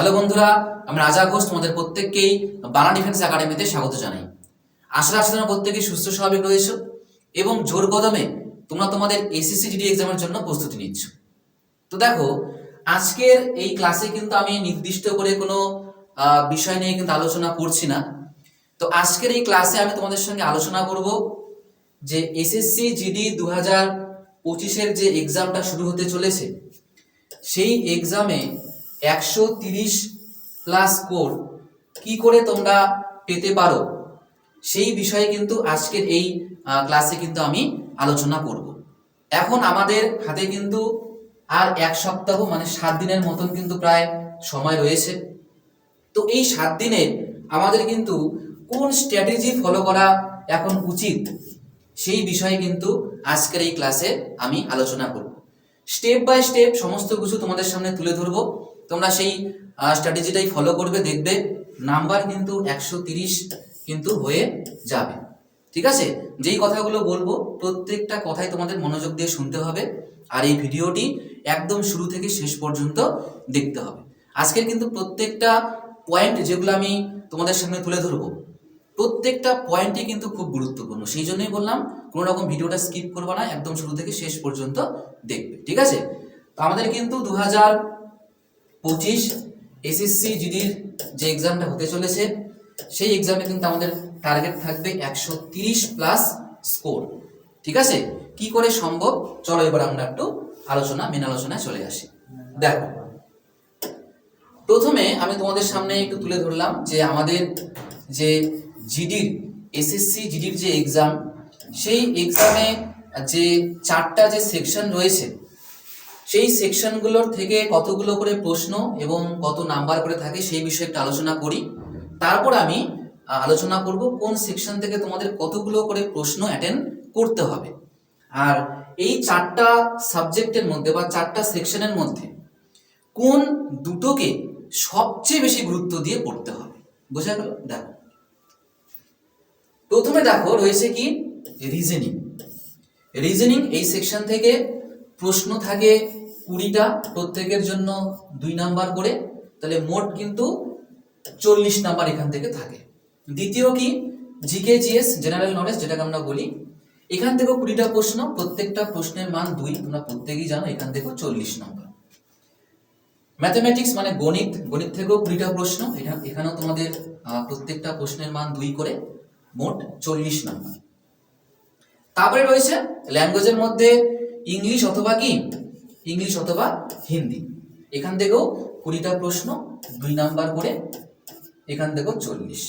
Hello বন্ধুরা, আমি রাজা ঘোষ, তোমাদের প্রত্যেককেই বানা ডিফেন্স একাডেমিতে স্বাগত জানাই। আশা রাখছি তোমরা প্রত্যেকেই সুস্থ, স্বাভাবিক রয়েছো এবং জোর কদমে তোমরা তোমাদের এসএসসি জিডি এক্সামের জন্য প্রস্তুতি নিচ্ছ। তো দেখো, আজকের এই ক্লাসে কিন্তু আমি নির্দিষ্ট করে কোনো বিষয় নিয়ে কিন্তু আলোচনা করছি না। তো আজকের এই ক্লাসে আমি তোমাদের সঙ্গে আলোচনা করব যে এসএসসি জিডি দু হাজার পঁচিশের যে এক্সামটা শুরু হতে চলেছে, সেই এক্সামে একশো তিরিশ প্লাস কোর কি করে তোমরা পেতে পারো? সেই বিষয়ে কিন্তু আজকের এই ক্লাসে কিন্তু আমি আলোচনা করব। এখন আমাদের হাতে কিন্তু আর এক সপ্তাহ মানে সাত দিনের মতন কিন্তু প্রায় সময় রয়েছে। তো এই সাত দিনে আমাদের কিন্তু কোন স্ট্র্যাটেজি ফলো করা এখন উচিত? সেই বিষয়ে কিন্তু আজকের এই ক্লাসে আমি আলোচনা করব। স্টেপ বাই স্টেপ সমস্ত কিছু তোমাদের সামনে তুলে ধরবো। তোমরা সেই স্ট্র্যাটেজিটাই ফলো করবে, দেখবে নাম্বার কিন্তু একশো তিরিশ কিন্তু হয়ে যাবে। ঠিক আছে? যেই কথাগুলো বলব, প্রত্যেকটা কথাই তোমাদের মনোযোগ দিয়ে শুনতে হবে, আর এই ভিডিওটি একদম শুরু থেকে শেষ পর্যন্ত দেখতে হবে। আজকের কিন্তু প্রত্যেকটা পয়েন্ট যেগুলো আমি তোমাদের সামনে তুলে ধরবো, প্রত্যেকটা পয়েন্টই কিন্তু খুব গুরুত্বপূর্ণ। সেই জন্যই বললাম, কোনো রকম ভিডিওটা স্কিপ করব না, একদম শুরু থেকে শেষ পর্যন্ত দেখবে। ঠিক আছে? তো আমাদের কিন্তু দু হাজার পঁচিশ এসএসসি জিডির যে এক্সামটা হতে চলেছে, সেই এক্সামে কিন্তু আমাদের টার্গেট থাকবে একশো তিরিশ প্লাস স্কোর ঠিক আছে? কি করে সম্ভব? চলো এবার আমরা একটু আলোচনা মেন আলোচনায় চলে আসি। দেখো, প্রথমে আমি তোমাদের সামনে একটু তুলে ধরলাম যে আমাদের যে জিডির, এসএসসি জিডির যে এক্সাম সেই এক্সামে যে চারটা যে সেকশন রয়েছে সেই সেকশনগুলোর থেকে কতগুলো করে প্রশ্ন এবং কত নাম্বার করে থাকে সেই বিষয়ে একটু আলোচনা করি। তারপর আমি আলোচনা করব কোন সেকশন থেকে তোমাদের কতগুলো করে প্রশ্ন অ্যাটেন্ড করতে হবে। আর এই চারটা সাবজেক্টের মধ্যে বা চারটা সেকশনের মধ্যে কোন দুটোকে সবচেয়ে বেশি গুরুত্ব দিয়ে পড়তে হবে। বোঝা গেল? দেখো। প্রথমে দেখো রয়েছে কি? রিজনিং রিজনিং এই সেকশন থেকে প্রশ্ন থাকে কুড়িটা প্রত্যেকের জন্য দুই নাম্বার করে, তাহলে মোট কিন্তু চল্লিশ নাম্বার এখান থেকে থাকে। দ্বিতীয় কি? জিকে জিএস জেনারেল নলেজ, যেটাকে আমরা বলি। এখান থেকেও কুড়িটা প্রশ্ন, প্রত্যেকটা প্রশ্নের মান দুই, তোমরা প্রত্যেকেই জানো, এখান থেকেও চল্লিশ নম্বর। ম্যাথমেটিক্স মানে গণিত গণিত থেকেও কুড়িটা প্রশ্ন, এটা এখানেও তোমাদের প্রত্যেকটা প্রশ্নের মান দুই করে, মোট চল্লিশ নম্বর। তারপরে রয়েছে ল্যাঙ্গুয়েজের মধ্যে ইংলিশ অথবা কি? ইংলিশ অথবা হিন্দি। এখান থেকেও কুড়িটা প্রশ্ন দুই নাম্বার করে এখান থেকেও চল্লিশ।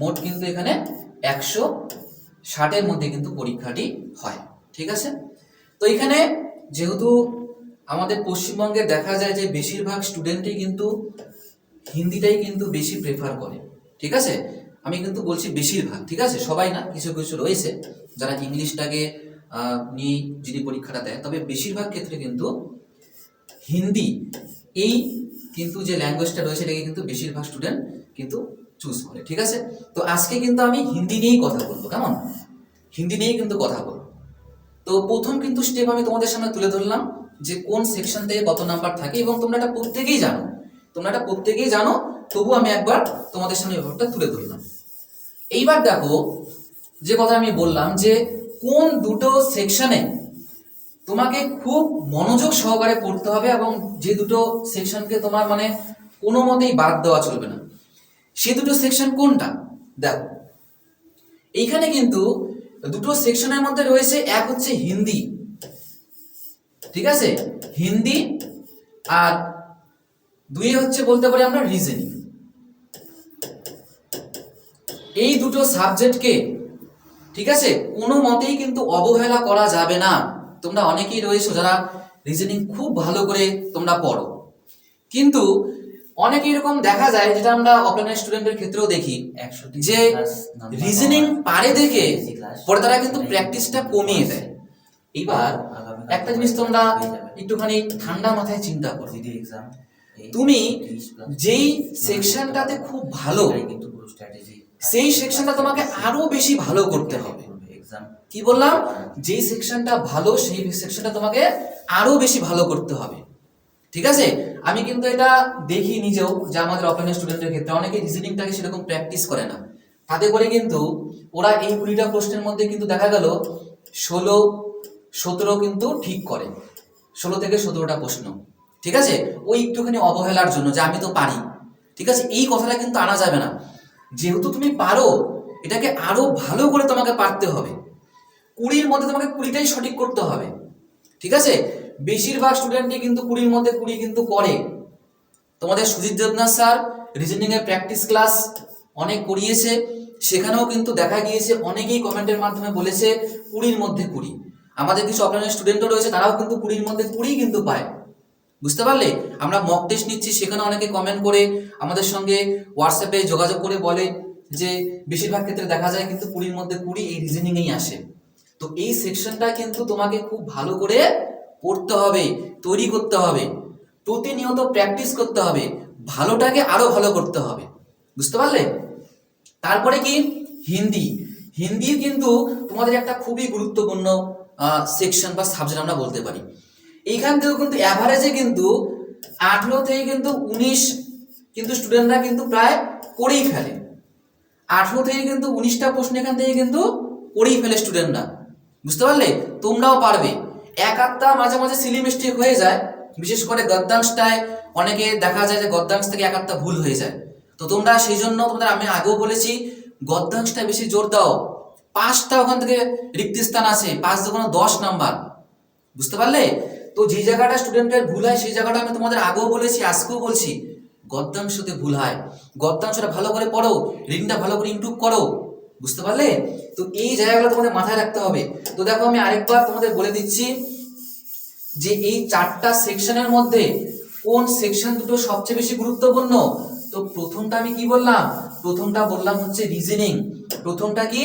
মোট কিন্তু এখানে একশো ষাটের মধ্যে কিন্তু পরীক্ষাটি হয়, ঠিক আছে? তো এখানে যেহেতু আমাদের পশ্চিমবঙ্গে দেখা যায় যে বেশিরভাগ স্টুডেন্টই কিন্তু হিন্দিটাই কিন্তু বেশি প্রেফার করে, ঠিক আছে? আমি কিন্তু বলছি বেশিরভাগ, ঠিক আছে? সবাই না, কিছু কিছু রয়েছে যারা ইংলিশটাকে নিয়ে যদি পরীক্ষাটা দেয়, তবে বেশিরভাগ ক্ষেত্রে কিন্তু হিন্দি, এই কিন্তু যে ল্যাঙ্গুয়েজটা রয়েছে, এটাকে কিন্তু বেশিরভাগ স্টুডেন্ট কিন্তু চুজ করে, ঠিক আছে? তো আজকে কিন্তু আমি হিন্দি নিয়েই কথা বলব, কেমন? হিন্দি নিয়েই কিন্তু কথা বলব। তো প্রথম কিন্তু স্টেপ আমি তোমাদের সামনে তুলে ধরলাম, যে কোন সেকশন থেকে কত নাম্বার থাকে, এবং তোমরা এটা প্রত্যেকেই জানো। তোমরা এটা প্রত্যেকেই জানো, তবু আমি একবার তোমাদের সামনে ব্যাপারটা তুলে ধরলাম। এইবার দেখো, যে কথা আমি বললাম যে কোন দুটো সেকশনে তোমাকে খুব মনোযোগ সহকারে পড়তে হবে এবং যে দুটো সেকশনকে তোমার মানে কোনো মতেই বাদ দেওয়া চলবে না। সে দুটো সেকশন কোনটা? দেখো। এইখানে কিন্তু দুটো সেকশনের মধ্যে রয়েছে, এক হচ্ছে হিন্দি। ঠিক আছে? হিন্দি আর দুই হচ্ছে বলতে পারি আমরা রিজনিং এই দুটো সাবজেক্টকে ঠিক আছে? কোনো মতেই কিন্তু অবহেলা করা যাবে না। তোমরা অনেকেই রয়েছো যারা রিজনিং খুব ভালো করে তোমরা পড়ো। কিন্তু অনেক এরকম দেখা যায় যেটা আমরা অফলাইনের স্টুডেন্টের ক্ষেত্রেও দেখি। যে রিজনিং পারে দেখে পরে তারা কিন্তু প্র্যাকটিসটা কমিয়ে দেয়। এবার একটা জিনিস তোমরা একটুখানি ঠান্ডা মাথায় চিন্তা করো। তুমি যেই সেকশনটাতে খুব ভালো সেই সেকশনটা তোমাকে আরও বেশি ভালো করতে হবে। কি বললাম? যেই সেকশনটা ভালো, সেই সেকশনটা তোমাকে আরও বেশি ভালো করতে হবে। ঠিক আছে? আমি কিন্তু এটা দেখি নিজেও যে আমাদের অফলাইন স্টুডেন্টের ক্ষেত্রে অনেকে রিজনিংটাকে সেরকম প্র্যাকটিস করে না। তাতে করে কিন্তু ওরা এই কুড়িটা প্রশ্নের মধ্যে কিন্তু দেখা গেল ষোলো, সতেরো কিন্তু ঠিক করে। ষোলো থেকে সতেরোটা প্রশ্ন। ঠিক আছে? ওই একটুখানি অবহেলার জন্য যে আমি তো পারি। ঠিক আছে? এই কথাটা কিন্তু আনা যাবে না। যেহেতু তুমি পারো, এটাকে আরও ভালো করে তোমাকে পারতে হবে। কুড়ির মধ্যে তোমাকে কুড়িটাই সঠিক করতে হবে। ঠিক আছে? বেশিরভাগ স্টুডেন্টই কিন্তু কুড়ির মধ্যে কুড়ি কিন্তু করে। তোমাদের সুজিত দেবনাথ স্যার রিজনিং এর প্র্যাকটিস ক্লাস অনেক করিয়েছে। সেখানেও কিন্তু দেখা গিয়েছে, অনেকেই কমেন্টের মাধ্যমে বলেছে কুড়ির মধ্যে কুড়ি। আমাদের কিছু অফলাইনের স্টুডেন্টও রয়েছে, তারাও কিন্তু কুড়ির মধ্যে কুড়ি কিন্তু পায়। বুঝতে পারলে? আমরা মক টেস্ট নিচ্ছি, সেখানে অনেকে কমেন্ট করে, আমাদের সঙ্গে হোয়াটসঅ্যাপে যোগাযোগ করে বলে যে, বেশিরভাগ ক্ষেত্রে দেখা যায় কিন্তু কুড়ির মধ্যে কুড়ি এই রিজনিংয়েই আসে। তো এই সেকশনটা কিন্তু তোমাকে খুব ভালো করে পড়তে হবে, তৈরি করতে হবে, প্রতিনিয়ত প্র্যাকটিস করতে হবে, ভালোটাকে আরও ভালো করতে হবে। বুঝতে পারলে? তারপরে কি? হিন্দি। হিন্দি কিন্তু তোমাদের একটা খুবই গুরুত্বপূর্ণ সেকশন বা সাবজেক্ট আমরা বলতে পারি। এইখান থেকেও কিন্তু অ্যাভারেজে কিন্তু আঠেরো থেকে কিন্তু উনিশ কিন্তু স্টুডেন্টরা কিন্তু প্রায় করেই ফেলে। আঠেরো থেকে কিন্তু উনিশটা প্রশ্ন এখান থেকে কিন্তু করেই ফেলে স্টুডেন্টরা বুঝতে পারলে? তোমরাও পারবে। এক আধটা মাঝে মাঝে সিলি মিস্টেক হয়ে যায়। বিশেষ করে গদ্যাংশটায় অনেকে দেখা যায় যে গদ্যাংশ থেকে এক আধটা ভুল হয়ে যায়। তো তোমরা সেই জন্য তোমাদের আমি আগেও বলেছি গদ্যাংশটা বেশি জোর দাও। পাঁচটা ওখান থেকে রিক্ত স্থান আছে। পাঁচ দুগুণ দশ নাম্বার। বুঝতে পারলে? তো যে জায়গাটা স্টুডেন্টের ভুল হয়, সেই জায়গাটা আমি তোমাদের আগেও বলেছি, আজকেও বলছি। গদ্যাংশতে ভুল হয়, গদ্যাংশটা ভালো করে পড়ো রিডিংটা ভালো করে ইমপ্রুভ করো, বুঝতে পারলে? তো এই জায়গাগুলো তোমাদের মাথায় রাখতে হবে। তো দেখো আমি আরেকবার তোমাদের বলে দিচ্ছি যে এই চারটা সেকশনের মধ্যে কোন সেকশন দুটো সবচেয়ে বেশি গুরুত্বপূর্ণ? তো প্রথমটা আমি কি বললাম? প্রথমটা বললাম হচ্ছে রিজনিং প্রথমটা কি?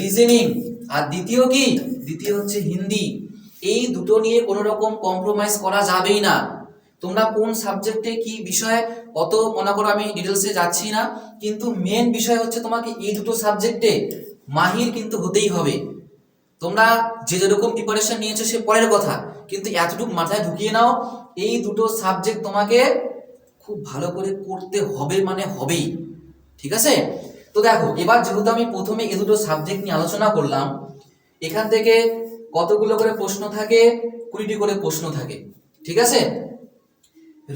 রিজনিং আর দ্বিতীয় কি? দ্বিতীয় হচ্ছে হিন্দি। এই দুটো নিয়ে কোনো রকম কম্প্রোমাইজ করা যাবেই না। তোমরা কোন সাবজেক্টে কি বিষয়ে, অত মনে করো আমি ডিটেলসে যাচ্ছি না, কিন্তু মেন বিষয় হচ্ছে তোমাকে এই দুটো সাবজেক্টে মাহির কিন্তু হতেই হবে। তোমরা যে যেরকম প্রিপারেশন নিয়েছো সে পরের কথা, কিন্তু এতটুকু মাথায় ঢুকিয়ে নাও, এই দুটো সাবজেক্ট তোমাকে খুব ভালো করে করতে হবে মানে হবেই। ঠিক আছে? তো দেখো, এবার যেহেতু আমি প্রথমে এই দুটো সাবজেক্ট নিয়ে আলোচনা করলাম, এখান থেকে কতগুলো করে প্রশ্ন থাকে? কুড়িটি করে প্রশ্ন থাকে। ঠিক আছে?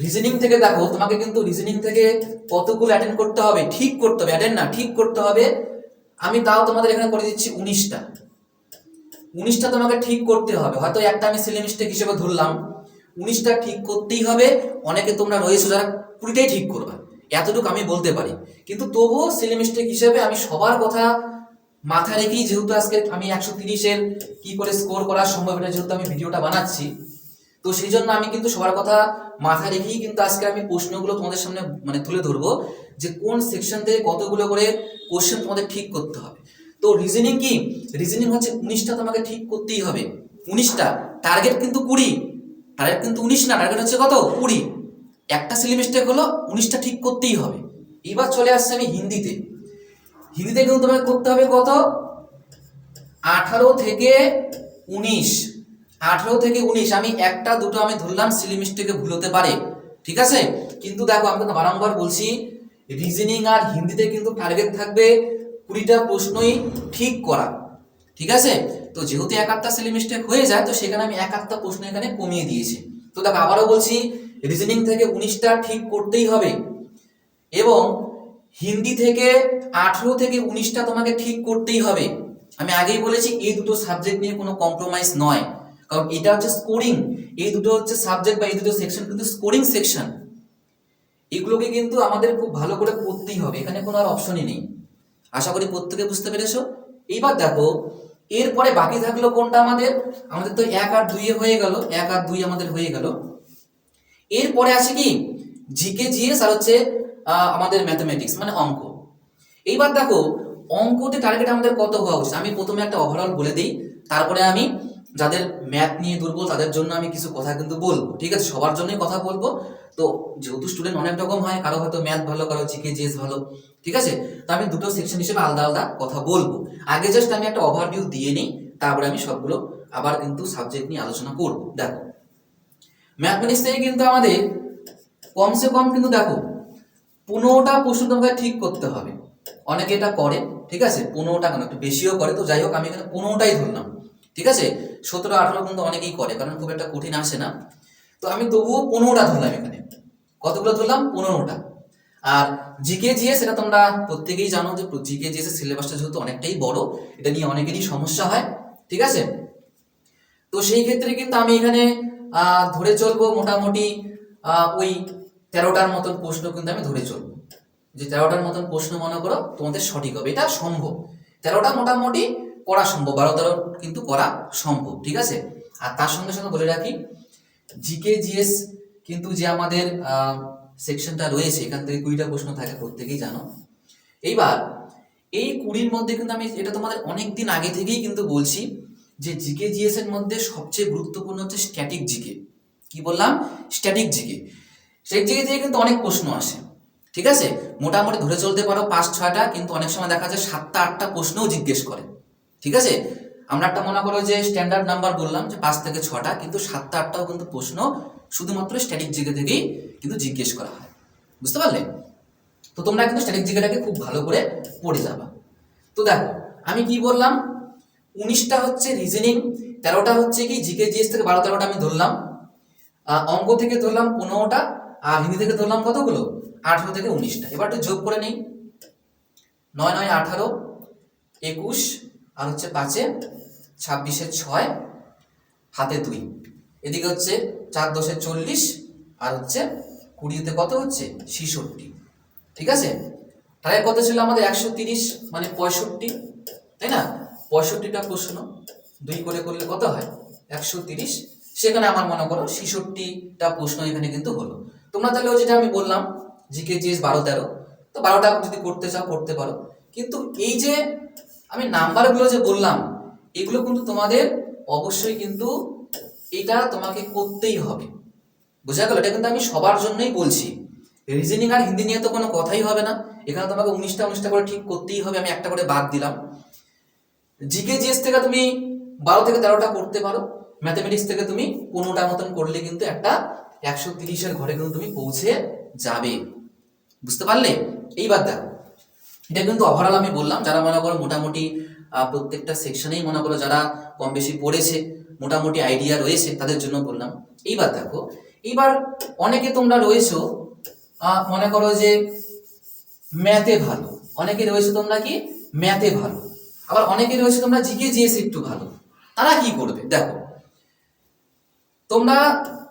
রিজনিং থেকে দেখো, তোমাকে কিন্তু রিজনিং থেকে কতগুলো অ্যাটেন্ড করতে হবে? ঠিক করতে হবে। অ্যাটেন্ড না, ঠিক করতে হবে। আমি তাও তোমাদের এখানে করে দিচ্ছি উনিশটা। উনিশটা তোমাকে ঠিক করতে হবে। হয়তো একটা আমি সিলে মিস্টেক হিসেবে ধরলাম। উনিশটা ঠিক করতেই হবে। অনেকে তোমরা রয়েছো যারা কুড়িটাই ঠিক করবে। এতটুকু আমি বলতে পারি। কিন্তু তবুও সিলে মিস্টেক হিসেবে আমি সবার কথা মাথায় রেখেই যেহেতু আজকে আমি একশো তিরিশের কি করে স্কোর করা সম্ভব এটা যেহেতু আমি ভিডিওটা বানাচ্ছি, তো সেই জন্য আমি কিন্তু সবার কথা মাথায় রেখেই কিন্তু আজকে আমি প্রশ্নগুলো তোমাদের সামনে মানে তুলে ধরবো যে কোন সেকশন থেকে কতগুলো করে কোশ্চেন তোমাদের ঠিক করতে হবে। তো রিজনিং কি? রিজনিং হচ্ছে উনিশটা তোমাকে ঠিক করতেই হবে। উনিশটা টার্গেট কিন্তু কুড়ি টার্গেট কিন্তু উনিশ না টার্গেট হচ্ছে কত? কুড়ি। একটা সিলি মিস্টেক হলো উনিশটা ঠিক করতেই হবে। এবার চলে আসছে আমি হিন্দিতে। হিন্দিতে কিন্তু তোমাকে করতে হবে কত? আঠারো থেকে উনিশ। আঠারো থেকে উনিশ। আমি একটা, দুটো আমি ধরলাম সিলি মিস্টেকে ভুল হতে পারে। ঠিক আছে? কিন্তু দেখো, আমি কিন্তু বারংবার বলছি রিজনিং আর হিন্দিতে কিন্তু টার্গেট থাকবে কুড়িটা প্রশ্নই ঠিক করা। ঠিক আছে? তো যেহেতু এক আধটা সিলি মিস্টেক হয়ে যায়, তো সেখানে আমি এক আধটা প্রশ্ন এখানে কমিয়ে দিয়েছি। তো দেখো, আবারও বলছি রিজনিং থেকে উনিশটা ঠিক করতেই হবে। এবং হিন্দি থেকে আঠেরো থেকে উনিশটা তোমাকে ঠিক করতেই হবে। আমি আগেই বলেছি, এই দুটো সাবজেক্ট নিয়ে কোনো কম্প্রোমাইজ নয়। কারণ এটা হচ্ছে স্কোরিং এই দুটো হচ্ছে সাবজেক্ট বা এই দুটো সেকশন কিন্তু স্কোরিং সেকশন এগুলোকে কিন্তু আমাদের খুব ভালো করে পড়তেই হবে। এখানে কোনো আর অপশনই নেই। আশা করি প্রত্যেকে বুঝতে পেরেছ। এইবার দেখো, এরপরে বাকি থাকল কোনটা আমাদের? আমাদের তো এক আর দুইয়ে হয়ে গেল। এক আর দুই আমাদের হয়ে গেল। এরপরে আছে কি? জিকে জিএস আর হচ্ছে আমাদের ম্যাথমেটিক্স মানে অঙ্ক। এইবার দেখো, অঙ্কতে টার্গেট আমাদের কত হওয়া উচিত? আমি প্রথমে একটা ওভারঅল বলে দিই, তারপরে আমি যাদের ম্যাথ নিয়ে দুর্বল, তাদের জন্য আমি কিছু কথা কিন্তু বলব, ঠিক আছে? সবার জন্যই কথা বলব। তো যেহেতু স্টুডেন্ট অনেক রকম হয়, কারও হয়তো ম্যাথ ভালো, কারও জিকে জিএস ভালো, ঠিক আছে? তো আমি দুটো সেকশন হিসেবে আলাদা আলাদা কথা বলব। আগে জাস্ট আমি একটা ওভারভিউ দিয়ে নিই, তারপরে আমি সবগুলো আবার কিন্তু সাবজেক্ট নিয়ে আলোচনা করব। দেখো ম্যাথমেটিক্স থেকে কিন্তু আমাদের কমসে কম কিন্তু দেখো পনেরোটা প্রশ্ন তোমাকে ঠিক করতে হবে। অনেকে এটা করে, ঠিক আছে? পনেরোটা কেন? একটু বেশিও করে। তো যাই হোক, আমি এখানে পনেরোটাই ধরলাম। ঠিক আছে? সতেরো, আঠেরো কিন্তু অনেকেই করে, কারণ খুব একটা কঠিন আসে না। তো আমি তবুও পনেরোটা ধরলাম এখানে। কতগুলো ধরলাম? পনেরোটা। আর জিকে জিএস এটা তোমরা প্রত্যেকেই জানো যে জিকে জিএস এর সিলেবাসটা যেহেতু অনেকটাই বড়, এটা নিয়ে অনেকেরই সমস্যা হয়। ঠিক আছে? তো সেই ক্ষেত্রে কিন্তু আমি এখানে ধরে চলবো মোটামুটি ওই তেরোটার মতন প্রশ্ন কিন্তু আমি ধরে চলবো। যে তেরোটার মতন প্রশ্ন মনে করো, তোমাদের সঠিক হবে, এটা সম্ভব। তেরোটা মোটামুটি করা সম্ভব, বারো তেরো কিন্তু করা সম্ভব, ঠিক আছে? আর তার সঙ্গে সঙ্গে বলে রাখি জিকে জিএস কিন্তু যে আমাদের সেকশনটা রয়েছে, এখান থেকে কুড়িটা প্রশ্ন থাকে, প্রত্যেকেই জানো। এইবার, এই কুড়ির মধ্যে কিন্তু আমি, এটা তোমাদের অনেক দিন আগে থেকেই কিন্তু বলছি, যে জিকে জিএস এর মধ্যে সবচেয়ে গুরুত্বপূর্ণ হচ্ছে স্ট্যাটিক জিকে। কি বললাম? Static GK. সেই জিকে থেকে কিন্তু অনেক প্রশ্ন আসে। ঠিক আছে? মোটামুটি ধরে চলতে পারো পাঁচ, ছয়টা, কিন্তু অনেক সময় দেখা যায় সাতটা, আটটা প্রশ্নও জিজ্ঞেস করে। ঠিক আছে? আমরা একটা মনে করো যে স্ট্যান্ডার্ড নাম্বার বললাম যে পাঁচ থেকে ছটা, কিন্তু সাতটা, আটটাও কিন্তু প্রশ্ন শুধুমাত্র স্ট্যাটিক জিকে থেকেই কিন্তু জিজ্ঞেস করা হয়। বুঝতে পারলে? তো তোমরা কিন্তু স্ট্যাটিক জিকেটাকে খুব ভালো করে পড়ে যাবা। তো দেখো, আমি কি বললাম? উনিশটা হচ্ছে রিজনিং তেরোটা হচ্ছে কি জিকে জিএস থেকে বারো, তেরোটা আমি ধরলাম। অঙ্ক থেকে ধরলাম পনেরোটা আর হিন্দি থেকে ধরলাম কতগুলো? আঠারো থেকে উনিশটা। এবার একটু যোগ করে নেই। নয় নয় আঠারো, একুশ, আর হচ্ছে পাঁচে ছাব্বিশে ছয়, হাতে দুই। এদিকে হচ্ছে চার দশে চল্লিশ, আর হচ্ছে কুড়িতে কত হচ্ছে? ছিষট্টি। ঠিক আছে? তাহলে কত ছিল আমাদের? একশো তিরিশ মানে পঁয়ষট্টি। তাই না? পঁয়ষট্টিটা প্রশ্ন। দুই করে করলে কত হয়? একশো তিরিশ। সেখানে আমার মনে করো ছিষট্টিটা প্রশ্ন এখানে কিন্তু হলো। তোমরা তাহলে যেটা আমি বললাম জিকে জিএস বারো তেরো, তো বারোটা যদি করতে চাও, করতে পারো। কিন্তু এই যে আমি নাম্বারগুলো যে বললাম, এগুলো কিন্তু তোমাদের অবশ্যই কিন্তু এটা তোমাকে করতেই হবে। বোঝা গেল? এটা কিন্তু আমি সবার জন্যই বলছি। রিজনিং আর হিন্দি নিয়ে তো কোনো কথাই হবে না। এখানে তোমাকে উনিশটা উনিশটা করে ঠিক করতেই হবে, আমি একটা করে বাদ দিলাম। জিকে জিএস থেকে তুমি বারো থেকে তেরোটা করতে পারো। ম্যাথামেটিক্স থেকে তুমি পনেরোটা মতন করলে কিন্তু একটা একশো তিরিশের ঘরে কিন্তু তুমি পৌঁছে যাবে। বুঝতে পারলে? এইবার দেখো। এটা কিন্তু ওভারঅল আমি বললাম, যারা মনে করো মোটামুটি প্রত্যেকটা সেকশনেই মনে করো যারা কম বেশি পড়েছে, মোটামুটি আইডিয়া রয়েছে, তাদের জন্য বললাম। এইবার দেখো, এইবার অনেকে তোমরা রয়েছো মনে করো যে ম্যাথে ভালো। অনেকে রয়েছে তোমরা কি ম্যাথে ভালো। আবার অনেকে রয়েছে তোমরা জিকে জিএস একটু ভালো। তারা কি করবে? দেখো, তোমরা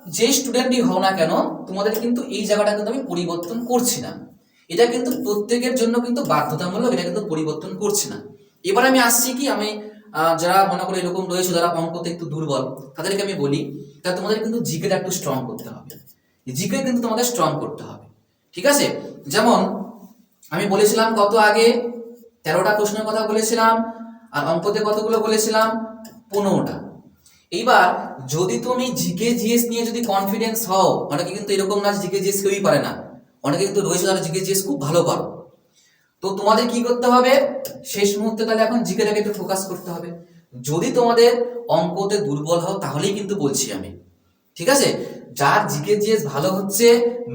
যে স্টুডেন্টই হও না কেন তোমাদের কিন্তু এই জায়গাটা কিন্তু আমি পরিবর্তন করছি না। এটা কিন্তু প্রত্যেকের জন্য কিন্তু বাধ্যতামূলক, এটা কিন্তু পরিবর্তন করছি না। এবার আমি আসছি কি, আমি যারা মনে করো এরকম রয়েছে, যারা অঙ্কতে একটু দুর্বল, তাদেরকে আমি বলি, তা তোমাদের কিন্তু জিকেটা একটু স্ট্রং করতে হবে। জিকে কিন্তু তোমাদের স্ট্রং করতে হবে। ঠিক আছে? যেমন, আমি বলেছিলাম কত আগে? তেরোটা প্রশ্নের কথা বলেছিলাম, আর অঙ্কতে কতগুলো বলেছিলাম? পনেরোটা। এইবার যদি তুমি জিকে জিএস নিয়ে যদি কনফিডেন্স হও, অনেকে কিন্তু এরকম না জিকে জিএস কেউই পারে না। অনেকে কিন্তু রয়েছে যারা জিকে জিএস খুব ভালো পারো। তো তোমাদের কি করতে হবে? শেষ মুহূর্তে তাহলে এখন জিকেটাকে একটু ফোকাস করতে হবে। যদি তোমাদের অঙ্কতে দুর্বল হও, তাহলেই কিন্তু বলছি আমি। ঠিক আছে? যার জিকে জিএস ভালো হচ্ছে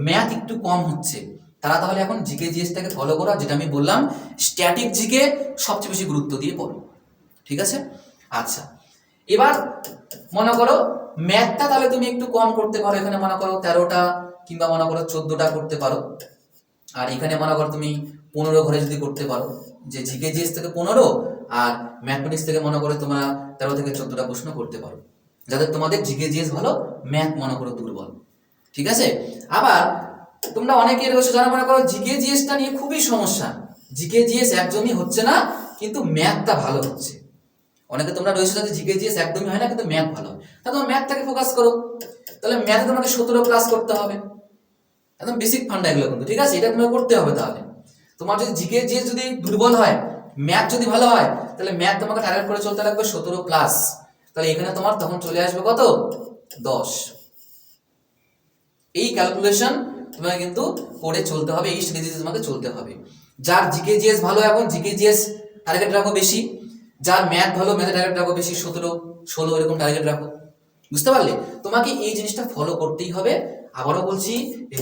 ম্যাথ একটু কম হচ্ছে, তারা তাহলে এখন জিকে জিএসটাকে ফলো করো যেটা আমি বললাম স্ট্যাটিক জিকে সবচেয়ে বেশি গুরুত্ব দিয়ে পড়ো। ঠিক আছে? আচ্ছা। এবার মনে করো ম্যাথটা তাহলে তুমি একটু কম করতে পারো। এখানে মনে করো তেরোটা কিংবা মনে করো চোদ্দটা করতে পারো। আর এখানে মনে করো তুমি পনেরো ঘরে যদি করতে পারো, যে জিকে জিএস থেকে পনেরো আর ম্যাথমেটিক্স থেকে মনে করো তোমরা তেরো থেকে চোদ্দটা প্রশ্ন করতে পারো। যাতে তোমাদের জিকে জিএস ভালো ম্যাথ মনে করো দুর্বল। ঠিক আছে? আবার তোমরা অনেকে রয়েছে যারা মনে করো জিকে জিএসটা নিয়ে খুবই সমস্যা। জিকে জিএস একদমই হচ্ছে না, কিন্তু ম্যাথটা ভালো হচ্ছে। অনেকে তোমরা রয়েছে যাতে জিকে জিএস একদমই হয় না, কিন্তু ম্যাথ ভালো। তাহলে তোমার ম্যাথটাকে ফোকাস করো। তাহলে ম্যাথে তোমাকে সতেরো প্লাস করতে হবে। একদম বেসিক ফান্ডা এগুলো কিন্তু, ঠিক আছে? এটা তোমাকে করতে হবে তাহলে। তোমার যদি জিকে জিএস যদি দুর্বল হয় ম্যাথ যদি ভালো হয়, তাহলে ম্যাথ তোমাকে টার্গেট করে চলতে লাগবে সতেরো প্লাস তাহলে এখানে তোমার তখন চলে আসবে কত? দশ। এই ক্যালকুলেশন তোমাকে কিন্তু করে চলতে হবে, এই স্ট্র্যাটেজি তোমাকে চলতে হবে। যার জিকে জিএস ভালো এখন জিকে জিএস টার্গেট রাখো বেশি। যার ম্যাথ ভালো ম্যাথে টার্গেট রাখো, বেশি সতেরো, ষোলো, এরকম টার্গেট রাখো। বুঝতে পারলে? তোমাকে এই জিনিসটা ফলো করতেই হবে। আবারও বলছি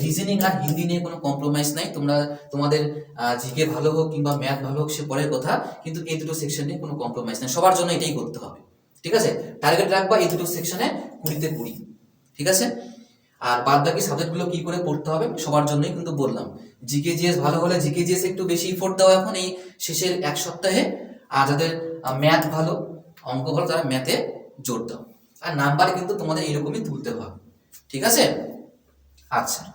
রিজনিং আর হিন্দি নিয়ে কোনো কম্প্রোমাইজ নাই। তোমরা, তোমাদের জিকে ভালো হোক কিংবা ম্যাথ ভালো হোক, সে পরের কথা। কিন্তু এই দুটো সেকশন নিয়ে কোনো কম্প্রোমাইজ নাই। সবার জন্য এটাই করতে হবে। ঠিক আছে? টার্গেট রাখবা এই দুটো সেকশনে কুড়িতে কুড়ি। ঠিক আছে? আর বাদ বাকি সাবজেক্টগুলো কি করে পড়তে হবে? সবার জন্যই কিন্তু বললাম। জিকে জিএস ভালো হলে জিকে জিএস একটু বেশি ইফোর্ট দাও এখন এই শেষের এক সপ্তাহে। আর যাদের ম্যাথ ভালো, অঙ্ক ভালো তারা ম্যাথে জোর দাও। আর নাম্বার কিন্তু তোমাদের এইরকমই তুলতে হবে, ঠিক আছে? আচ্ছা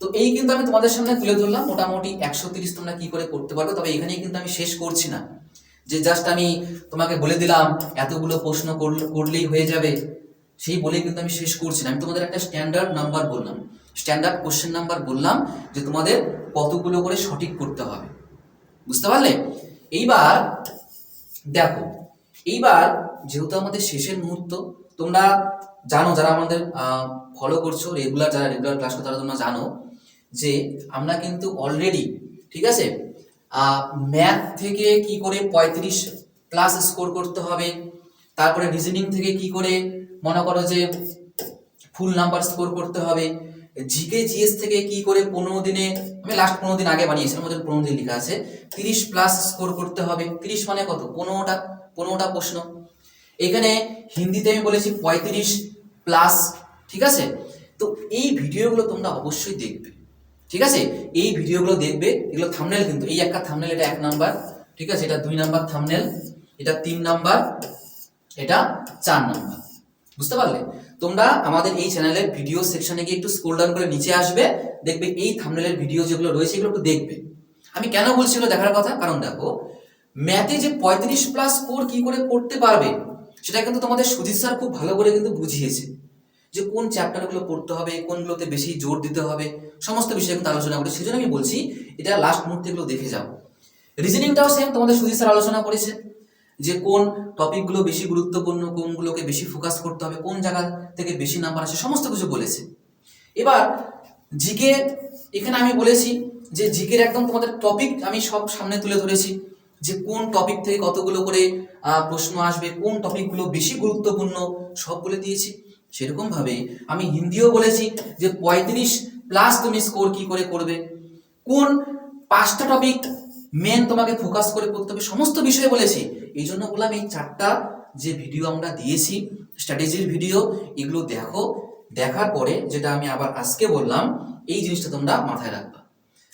তো এই কিন্তু আমি তোমাদের সামনে তুলে ধরলাম। মোটামুটি একশো তিরিশ তোমরা কি করে করতে পারবে, তবে এখানেই কিন্তু আমি শেষ করছি না। যে জাস্ট আমি তোমাকে বলে দিলাম, এতগুলো প্রশ্ন করল- করলেই হয়ে যাবে। সেই বলে কিন্তু আমি শেষ করছি না। আমি তোমাদের একটা স্ট্যান্ডার্ড নাম্বার বললাম। স্ট্যান্ডার্ড কোশ্চেন নাম্বার বললাম যে তোমাদের কতগুলো করে সঠিক করতে হবে। বুঝতে পারলে? এইবার দেখো, এইবার যেহেতু আমাদের শেষের মুহূর্ত, তোমরা জানো যারা আমাদের ফলো করছ রেগুলার যারা রেগুলার ক্লাস করো, তারা তোমরা জানো যে আমরা কিন্তু অলরেডি ঠিক আছে? ম্যাথ থেকে কি করে পঁয়ত্রিশ প্লাস স্কোর করতে হবে, তারপরে রিজনিং থেকে কি করে মনে করো যে ফুল নাম্বার স্কোর করতে হবে জিকে জিএস থেকে কি করে পনেরো দিনে আমি লাস্ট পনেরো দিন আগে বানিয়েছিলাম ওদের পনেরো দিন লেখা আছে। তিরিশ প্লাস স্কোর করতে হবে। তিরিশ মানে কত? পনেরোটা পনেরোটা প্রশ্ন। এখানে হিন্দিতে আমি বলেছি পঁয়ত্রিশ প্লাস ঠিক আছে? তো এই ভিডিওগুলো তোমরা অবশ্যই দেখবে, ঠিক আছে? এই ভিডিওগুলো দেখবে, এগুলো থামনেল কিন্তু, এই একটা থামনেল এটা এক নাম্বার ঠিক আছে? এটা দুই নাম্বার থামনেল এটা তিন নাম্বার এটা চার নাম্বার বুঝতে পারলে? তোমরা আমাদের এই চ্যানেলের ভিডিও সেকশনে গিয়ে একটু স্ক্রল ডাউন করে নিচে আসবে, দেখবে এই থামনেলের ভিডিও যেগুলো রয়েছে এগুলো একটু দেখবে। আমি কেন বলছি দেখার কথা? কারণ দেখো ম্যাথে যে পঁয়ত্রিশ প্লাস স্কোর কি করে করতে পারবে, সেটা কিন্তু তোমাদের সুজিত স্যার খুব ভালো করে কিন্তু বুঝিয়েছে। যে কোন চ্যাপ্টারগুলো পড়তে হবে, কোনগুলোতে বেশি জোর দিতে হবে, সমস্ত বিষয়ে কিন্তু আলোচনা করে সেজন্য আমি বলছি, এটা লাস্ট মুহূর্তে এগুলো দেখে যাও। রিজনিংটাও সেম তোমাদের সুজিত স্যার আলোচনা করেছে। যে কোন টপিকগুলো বেশি গুরুত্বপূর্ণ, কোনগুলোকে বেশি ফোকাস করতে হবে, কোন জায়গা থেকে বেশি নাম্বার আসে, সমস্ত কিছু বলেছে। এবার জিকে, এখানে আমি বলেছি যে জিকের একদম তোমাদের টপিক আমি সব সামনে তুলে ধরেছি যে কোন টপিক থেকে কতগুলো করে প্রশ্ন আসবে, কোন টপিকগুলো বেশি গুরুত্বপূর্ণ, সব বলে দিয়েছি। সেরকম ভাবে আমি হিন্দিও বলেছি যে পঁয়ত্রিশ প্লাস তুমি স্কোর কি করে করবে? কোন পাঁচটা টপিক মেন তোমাকে ফোকাস করে পড়তে হবে সমস্ত বিষয়ে বলেছি। এই জন্য বললাম এই চারটা যে ভিডিও আমরা দিয়েছি স্ট্র্যাটেজির ভিডিও এগুলো দেখো। দেখার পরে যেটা আমি আবার আজকে বললাম, এই জিনিসটা তোমরা মাথায় রাখবা।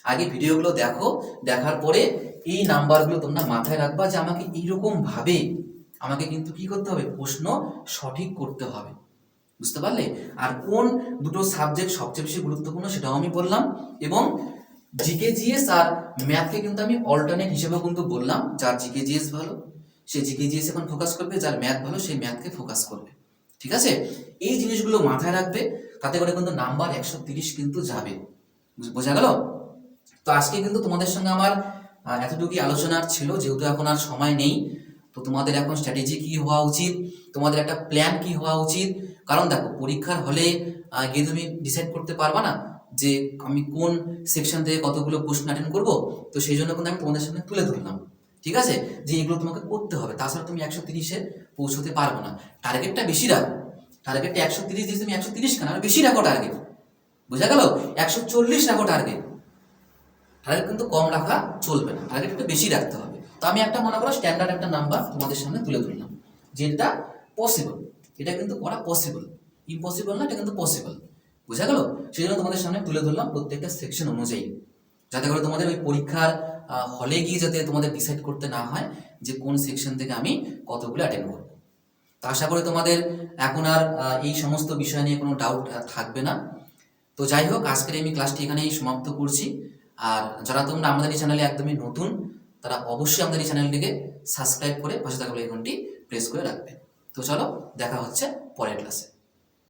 আগে ভিডিওগুলো দেখো, দেখার পরে এই নাম্বারগুলো তোমরা মাথায় রাখবা যে আমাকে এইরকম ভাবে আমাকে কিন্তু কি করতে হবে? প্রশ্ন সঠিক করতে হবে। বুঝতে পারলে? আর কোন দুটো সাবজেক্ট সবচেয়ে বেশি গুরুত্বপূর্ণ সেটাও আমি বললাম এবং জিকে জিএস আর ম্যাথকে কিন্তু আমি অল্টারনেট হিসেবেও কিন্তু বললাম, যার জিকে জিএস ভালো, সে জিকে জিএস এখন ফোকাস করবে, যার ম্যাথ ভালো, সেই ম্যাথকে ফোকাস করবে। ঠিক আছে? এই জিনিসগুলো মাথায় রাখবে, তাতে করে কিন্তু নাম্বার একশো তিরিশ কিন্তু যাবে। বোঝা গেল? তো আজকে কিন্তু তোমাদের সঙ্গে আমার এতটুকুই আলোচনার ছিল, যেহেতু এখন আর সময় নেই, তো তোমাদের এখন স্ট্র্যাটেজি কি হওয়া উচিত, তোমাদের একটা প্ল্যান কি হওয়া উচিত? কারণ দেখো, পরীক্ষার হলে গিয়ে তুমি ডিসাইড করতে পারবা না। যে আমি কোন সেকশন থেকে কতগুলো প্রশ্ন অ্যাটেন্ড করব, তো সেই জন্য কিন্তু আমি তোমাদের সামনে তুলে ধরলাম। ঠিক আছে? যে এগুলো তোমাকে করতে হবে। তাছাড়া তুমি একশো তিরিশে পৌঁছতে পারব না। টার্গেটটা বেশি রাখো। টার্গেটটা একশো তিরিশ দিয়ে তুমি একশো তিরিশ কেন? আরও বেশি রাখো টার্গেট বোঝা গেল? একশো চল্লিশ রাখো টার্গেট টার্গেট কিন্তু কম রাখা চলবে না। টার্গেট একটু বেশি রাখতে হবে। তো আমি একটা মনে করো স্ট্যান্ডার্ড একটা নাম্বার তোমাদের সামনে তুলে ধরলাম। যেটা পসিবল এটা কিন্তু করা পসিবল ইম্পসিবল না, এটা কিন্তু পসিবল বোঝা গেল? সেই জন্য তোমাদের সামনে তুলে ধরলাম প্রত্যেকটা সেকশন অনুযায়ী। যাতে করে তোমাদের ওই পরীক্ষার হলে গিয়ে যাতে তোমাদের ডিসাইড করতে না হয় যে কোন সেকশন থেকে আমি কতগুলো অ্যাটেন্ড করব। তো আশা করি তোমাদের এখন আর এই সমস্ত বিষয় নিয়ে কোনো ডাউট থাকবে না। তো যাই হোক, আজকের আমি ক্লাসটি এখানেই সমাপ্ত করছি। আর যারা তোমরা আমাদের এই চ্যানেলে একদমই নতুন, তারা অবশ্যই আমাদের এই চ্যানেলটিকে সাবস্ক্রাইব করে পাশে থাকা আইকনটি প্রেস করে রাখবে। তো চলো, দেখা হচ্ছে পরের ক্লাসে